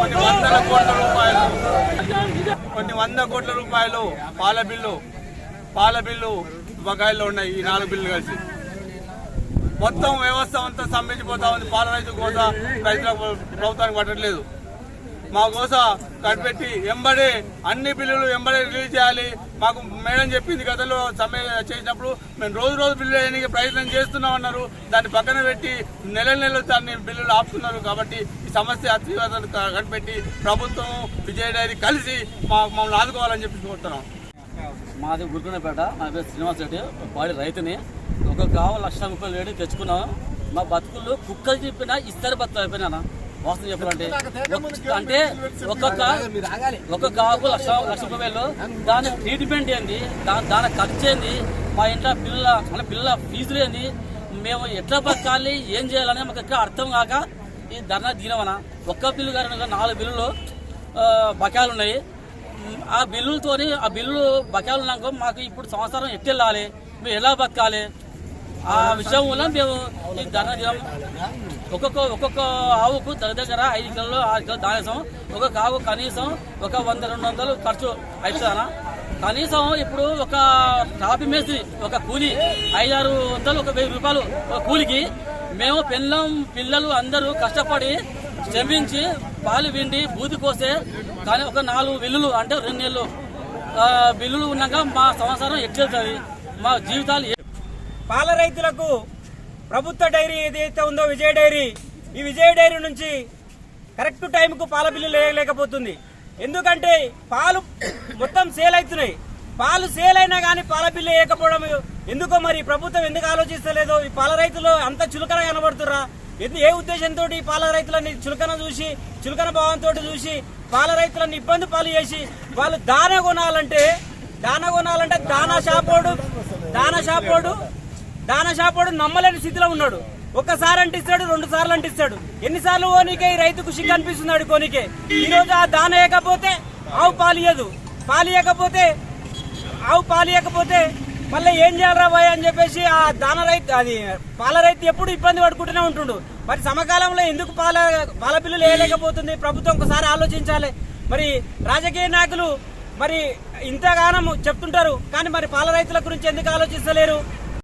కొన్ని వందల కోట్ల రూపాయలు. కొన్ని వంద కోట్ల రూపాయలు పాల బిల్లు పాల బిల్లు బకాయిల్లో ఉన్నాయి ఈ నాలుగు బిల్లు కలిసి. మొత్తం వ్యవస్థ అంతా స్తంభించిపోతా ఉంది. పాల రైతు కోసం రైతులకు ప్రభుత్వానికి పట్టట్లేదు. మా కోసం కనిపెట్టి ఎంబడే అన్ని బిల్లులు ఎంబడే రిలీజ్ చేయాలి. మాకు మేడం చెప్పింది గతంలో సమ్మె చేసినప్పుడు మేము రోజు రోజు బిల్లు వేయడానికి ప్రయత్నం చేస్తున్నాం అన్నారు. దాన్ని పక్కన పెట్టి నెల నెలలు దాన్ని బిల్లులు ఆపుతున్నారు కాబట్టి ఈ సమస్య తీవ్రతను కనిపెట్టి ప్రభుత్వం విజయ డైరీ కలిసి మా మమ్మల్ని ఆదుకోవాలని చెప్పి కోరుతున్నాం. మాది గురుకున్నపేట నా పేరు శ్రీనివాస్ రెడ్డి వాడి రైతుని. ఒక కావు లక్ష రూపాయలు వేడి తెచ్చుకున్నాం మా బతుకులు కుక్కలు చెప్పిన ఇస్తారు బతులు అయిపోయినా వాస్తవం చెప్పాలంటే అంటే ఒక్కొక్క ఒక కావుకు లక్ష లక్ష రూపాయలు. దాని ట్రీట్మెంట్ ఏంది? దా- దాని ఖర్చు ఏంది? మా ఇంట్లో పిల్లల అంటే పిల్లల ఫీజులు ఏంది? మేము ఎట్లా బతకాలి? ఏం చేయాలని మాకు ఎక్కడ అర్థం కాక ఈ ధర్నా దినమన. ఒక్క బిల్లు గారు నాలుగు బిల్లులు బకాయిలు ఉన్నాయి. ఆ బిల్లులతోని ఆ బిల్లులు బకాయిలు ఉన్నాక మాకు ఇప్పుడు సంవత్సరం ఎట్టెళ్ళాలి మేము ఎలా బతకాలి? ఆ విషయం వల్ల మేము ఈ ధర ఒక్కొక్క ఒక్కొక్క ఆవుకు దగ్గర దగ్గర ఐదు కిలోలు ఆరు కిలోలు దానేసాం ఒక్కొక్క ఆవు కనీసం ఒక వంద రెండు వందలు ఖర్చు అవుతుందనా కనీసం ఇప్పుడు ఒక టాపి మేస్త్రి ఒక కూలి ఐదారు వందలు ఒక వెయ్యి రూపాయలు ఒక కూలికి మేము పిల్లం పిల్లలు అందరూ కష్టపడి శ్రమించి పాలు విండి బూది కోసే కానీ ఒక నాలుగు బిల్లులు అంటే రెండు నెలలు బిల్లులు ఉన్నాక మా సంవత్సరం ఎట్లవుతుంది మా జీవితాలు పాల రైతులకు ప్రభుత్వ డైరీ ఏదైతే ఉందో విజయ డైరీ ఈ విజయ డైరీ నుంచి కరెక్ట్ టైంకు పాల బిల్లు వేయలేకపోతుంది ఎందుకంటే పాలు మొత్తం సేల్ అవుతున్నాయి. పాలు సేల్ అయినా కానీ పాల బిల్లు వేయకపోవడం ఎందుకో మరి ప్రభుత్వం ఎందుకు ఆలోచిస్తలేదో? ఈ పాల రైతులు అంత చులకన కనబడుతురా ఎందు ఏ ఉద్దేశంతో ఈ పాల రైతులని చులకన చూసి చులకన భావంతో చూసి పాల రైతులను ఇబ్బంది పాలు చేసి వాళ్ళు దాన కొనాలంటే దాన కొనాలంటే దానా షాపోడు దాన షాపోడు దానా షాపోడు నమ్మలేని స్థితిలో ఉన్నాడు. ఒక్కసారి అంటిస్తాడు రెండు సార్లు అంటిస్తాడు. ఎన్నిసార్లు ఓనికే ఈ రైతుకు సిగ్గు అనిపిస్తున్నాడు కోనికే. ఈ రోజు ఆ దాన వేయకపోతే ఆవు పాలియదు పాలియకపోతే ఆవు పాలియకపోతే మళ్ళీ ఏం చేయాలరా బాయ్ అని చెప్పేసి ఆ దాన రైతు అది పాల రైతు ఎప్పుడు ఇబ్బంది పడుకుంటూనే ఉంటుండు. మరి సమకాలంలో ఎందుకు పాల పాల బిల్లులు వేయలేకపోతుంది? ప్రభుత్వం ఒకసారి ఆలోచించాలి. మరి రాజకీయ నాయకులు మరి ఇంతగానం చెప్తుంటారు. కానీ మరి పాల రైతుల గురించి ఎందుకు ఆలోచిస్తలేరు?